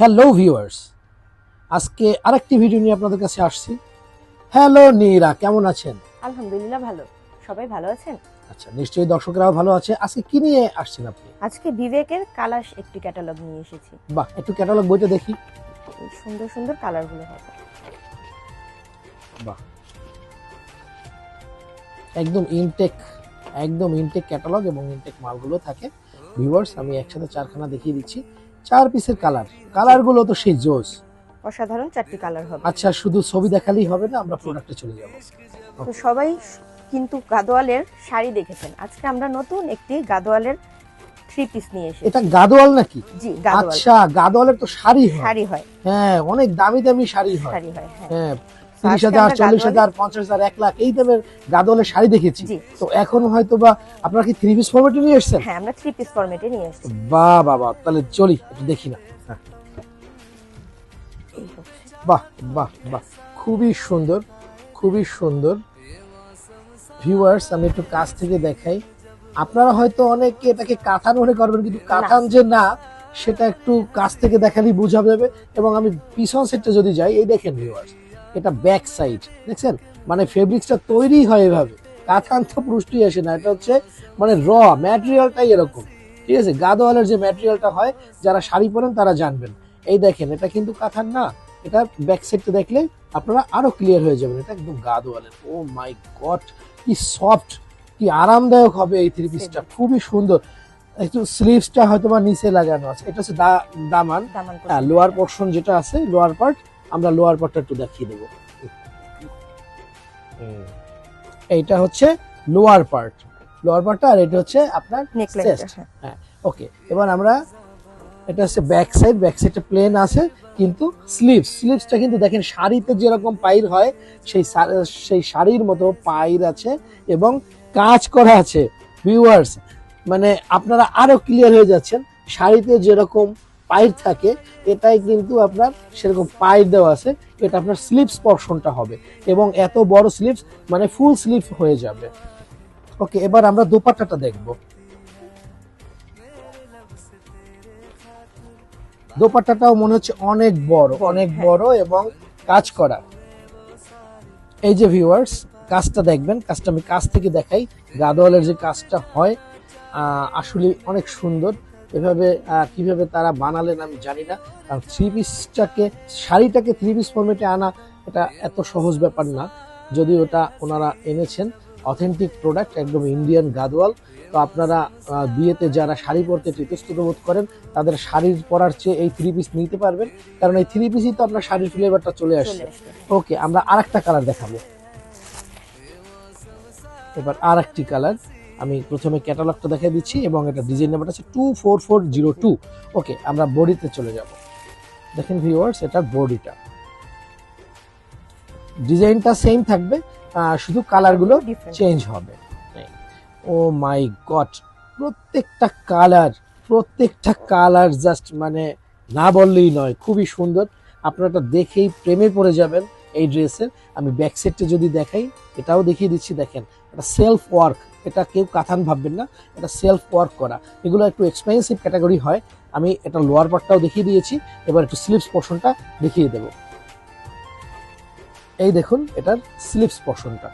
Hello viewers আজকে আরেকটি video নিয়ে আপনাদের কাছে আসছি। হ্যালো নীরা কেমন আছেন? আলহামদুলিল্লাহ ভালো। সবাই ভালো আছেন? আচ্ছা নিশ্চয়ই দর্শকরাও ভালো আছে। আজকে কি নিয়ে আসছেন আপনি? আজকে বিবেকের কালাশ একটি ক্যাটালগ নিয়ে এসেছি। বাহ একটু ক্যাটালগ বইটা দেখি। সুন্দর সুন্দর কালারগুলো হবে বাহ। একদম ইনটেক একদম ইনটেক ক্যাটালগ এবং ইনটেক মালগুলো থাকে। ভিউয়ার্স আমি একসাথে চারখানা দেখিয়ে দিচ্ছি। চার পিসের কালার কালারগুলো তো সেই জোস। অসাধারণ চারটি কালার হবে। আচ্ছা শুধু ছবি দেখালেই হবে না আমরা প্রোডাক্টে চলে যাব। তো সবাই কিন্তু গাদোয়ালের শাড়ি দেখেছেন। আজকে আমরা নতুন একটি গাদোয়ালের থ্রি পিস নিয়ে এসেছি। এটা গাদোয়াল নাকি? জি গাদোয়াল। আচ্ছা গাদোয়ালের তো শাড়ি হয়। শাড়ি হয়। হ্যাঁ অনেক দামি দামি শাড়ি হয়। শাড়ি হয় হ্যাঁ। হ্যাঁ তিরিশ হাজার চল্লিশ হাজার পঞ্চাশ হাজার এক লাখ এই দামের গাদোয়ালের শাড়ি দেখেছি। তো এখন হয়তো বা আপনারা কি থ্রি পিস ফর্মেটে নিয়ে এসেছেন? হ্যাঁ আমরা থ্রি পিস ফরম্যাটে নিয়ে এসেছি। বাহ বাবা তাহলে চলি একটু দেখি না। হ্যাঁ। বাহ বাহ বাহ খুবই সুন্দর খুবই সুন্দর। ভিউয়ার্স আমি একটু কাছ থেকে দেখাই। আপনারা হয়তো অনেকে এটাকে কাঁথান মনে করবেন কিন্তু কাঁথান যে না সেটা একটু কাছ থেকে দেখালেই বোঝা যাবে। এবং আমি পিছন সেটটা যদি যাই এই দেখেন ভিউয়ার্স এটা ব্যাক সাইড দেখছেন? মানে ফেব্রিক্সটা তৈরি হয় এভাবে। কাঁথান তো পুষ্টি আসে না এটা হচ্ছে মানে র ম্যাটেরিয়ালটাই এরকম। ঠিক আছে? গাদোয়ালের যে ম্যাটেরিয়ালটা হয় যারা শাড়ি পরেন তারা জানবেন। এই দেখেন এটা কিন্তু কাঁথান না এটা ব্যাক সাইডটা দেখলে আপনারা আরও ক্লিয়ার হয়ে যাবেন। এটা একদম গাদোয়ালের। ও মাই গড কি সফট কি আরামদায়ক হবে এই থ্রি পিসটা খুবই সুন্দর। একটু স্লিভসটা হয়তো বা নিচে লাগানো আছে। এটা হচ্ছে দা- দামান। হ্যাঁ লোয়ার পোর্শন যেটা আছে লোয়ার পার্ট আমরা লোয়ার পার্টটা একটু দেখিয়ে দেবো। এইটা হচ্ছে লোয়ার পার্ট লোয়ার পার্টটা আর এটা হচ্ছে আপনার নেকলাইন হ্যাঁ। ওকে এবার আমরা এটা হচ্ছে ব্যাক সাইড ব্যাক সাইডটা প্লেন আছে কিন্তু স্লিভ স্লিভসটা কিন্তু দেখেন শাড়িতে যেরকম পাইর হয় সেই সেই শাড়ির মতো পাইর আছে এবং কাজ করা আছে। ভিউয়ার্স মানে আপনারা আরও ক্লিয়ার হয়ে যাচ্ছেন শাড়িতে যেরকম পাইর থাকে এটাই কিন্তু আপনার সেরকম পাইর দেওয়া আছে এটা আপনার স্লিপস পর্শনটা হবে। এবং এত বড় স্লিপস মানে ফুল স্লিপ হয়ে যাবে। ওকে এবার আমরা দোপাট্টাটা দেখব। দোপাট্টাটাও মনে হচ্ছে অনেক বড় অনেক হ্যাঁ। বড় এবং কাজ করা। এই যে ভিউয়ার্স কাজটা দেখবেন কাজটা আমি কাজ থেকে দেখাই। গাদোয়ালের যে কাজটা হয় আসলে অনেক সুন্দর। এভাবে কীভাবে তারা বানালেন আমি জানি না। কারণ থ্রি পিসটাকে শাড়িটাকে থ্রি পিস ফর্মেটে আনা এটা এত সহজ ব্যাপার না। যদি ওটা ওনারা এনেছেন। অথেন্টিক প্রোডাক্ট একদম ইন্ডিয়ান গাদোয়াল। তো আপনারা বিয়েতে যারা শাড়ি পরতে ইতস্তত বোধ করেন তাদের শাড়ির পরার চেয়ে এই থ্রি পিস নিতে পারবেন। কারণ এই থ্রি পিসই তো আপনার শাড়ির ফ্লেভারটা চলে চলে আসছে। ওকে আমরা আরেকটা কালার দেখাবো। এবার আর একটি কালার আমি প্রথমে ক্যাটালগটা দেখাই দিচ্ছি এবং এটা ডিজাইন নাম্বারটা আছে two four four zero two okay আমরা বডিতে চলে যাব। দেখেন ভিউয়ার্স এটার বডিটা ডিজাইনটা সেম থাকবে শুধু কালারগুলো চেঞ্জ হবে। ও মাই গড প্রত্যেকটা কালার প্রত্যেকটা কালার জাস্ট মানে না বললেই নয় খুবই সুন্দর। আপনারা এটা দেখেই প্রেমে পড়ে যাবেন এই ড্রেসের আমি ব্যাক সাইডটা যদি দেখাই এটাও দেখিয়ে দিচ্ছি দেখেন। এটা সেলফ ওয়ার্ক এটা কেউ কাথান ভাববেন না, এটা সেলফ ওয়ার্ক করা। এগুলো একটু এক্সপেন্সিভ ক্যাটাগরি হয়, আমি এটা লোয়ার পার্টটাও দেখিয়ে দিয়েছি, এবার একটু স্লিপস পোর্শনটা দেখিয়ে দেব। এই দেখুন, এটার স্লিপস পোর্শনটা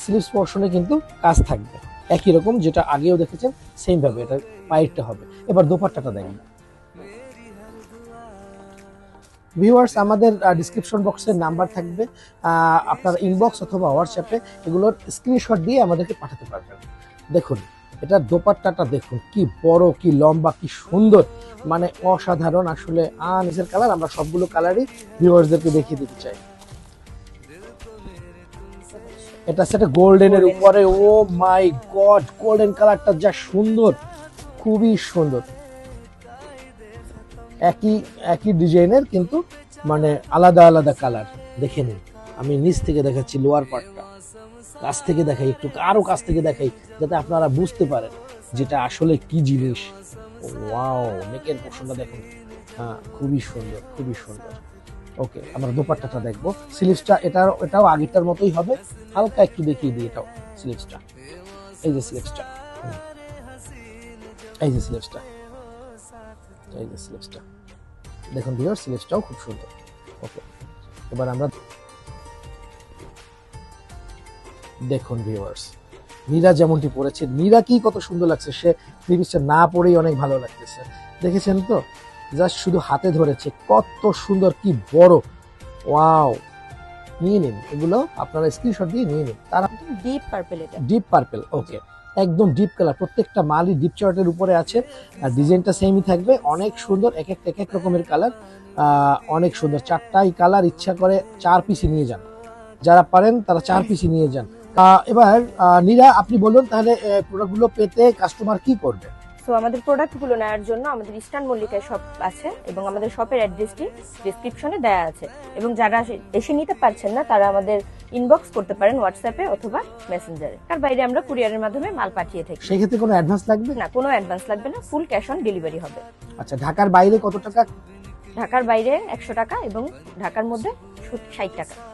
স্লিপস পোর্শনে কিন্তু কাজ থাকবে। একই রকম যেটা আগেও দেখেছেন সেম ভাবে এটা পাইরটা হবে। এবার দোপাট্টাটা দেখেন। ভিউয়ার্স আমাদের ডিসক্রিপশন বক্সের নাম্বার থাকবে। আপনার ইনবক্স অথবা হোয়াটসঅ্যাপে এগুলোর স্ক্রিনশট দিয়ে আমাদেরকে পাঠাতে পারবেন। দেখুন এটা দোপাট্টাটা দেখুন কি বড় কি লম্বা কি সুন্দর। মানে অসাধারণ আসলে আ নিচের কালার আমরা সবগুলো কালারই ভিউয়ার্সদেরকে দেখিয়ে দিতে চাই। এটা সেটা গোল্ডেনের উপরে ও মাই গড গোল্ডেন কালারটা যা সুন্দর খুবই সুন্দর। একই একই ডিজাইনের কিন্তু মানে আলাদা আলাদা কালার দেখে নিন। আমি নিচ থেকে দেখাচ্ছি লোয়ার পার্টটা কাছ থেকে দেখাই, একটু আরও কাছ থেকে দেখাই, যাতে আপনারা বুঝতে পারেন যেটা আসলে কি জিনিস। ওয়াও নেকের পোর্শনটা দেখুন। হ্যাঁ খুবই সুন্দর খুবই সুন্দর। ওকে, আমরা দোপাট্টাটা দেখব। স্লিভসটা এটা এটাও আগেরটার মতোই হবে। হালকা একটু দেখিয়ে দিই এটাও স্লিভসটা এই যে স্লিভসটা এই যে স্লিভসটা এই যে স্লিভসটা দেখুন ভিউয়ার সিলেজটাও খুব সুন্দর। ওকে এবার আমরা দেখুন ভিউয়ার্স নীরা যেমনটি পরেছে নীরা কি কত সুন্দর লাগছে সে থ্রি না পরেই অনেক ভালো লাগতেছে। দেখেছেন তো? জাস্ট শুধু হাতে ধরেছে কত সুন্দর কি বড়। ওয়াও নিয়ে নিন এগুলো আপনারা স্ক্রিনশট দিয়ে নিয়ে নিন। তারা ডিপ পার্পল এটা। ডিপ পার্পল ওকে একদম ডিপ কালার প্রত্যেকটা মালই ডিপ চার্টের উপরে আছে। আর ডিজাইনটা সেমই থাকবে। অনেক সুন্দর, এক একটা এক এক রকমের কালার অনেক সুন্দর। চারটাই কালার ইচ্ছা করে চার পিসি নিয়ে যান। যারা পারেন, তারা চার পিসি নিয়ে যান। এবার নিরা, আপনি বলুন তাহলে প্রোডাক্টগুলো পেতে কাস্টমার কি করবে? সো আমাদের প্রোডাক্টগুলো নেওয়ার জন্য আমাদের ইস্টার্ন মল্লিকায় শপ আছে এবং আমাদের শপের অ্যাড্রেসটি ডিসক্রিপশনে দেওয়া আছে। এবং যারা এসে- নিতে পারছেন না তারা আমাদের ইনবক্স করতে পারেন হোয়াটসঅ্যাপে অথবা মেসেঞ্জারে তার বাইরে আমরা কুরিয়ারের মাধ্যমে মাল পাঠিয়ে থাকি। সেই ক্ষেত্রে কোনো অ্যাডভান্স লাগবে? না কোনো অ্যাডভান্স লাগবে না ফুল ক্যাশ অন ডেলিভারি হবে। আচ্ছা ঢাকার বাইরে কত টাকা? ঢাকার বাইরে একশো টাকা এবং ঢাকার মধ্যে ষাট টাকা।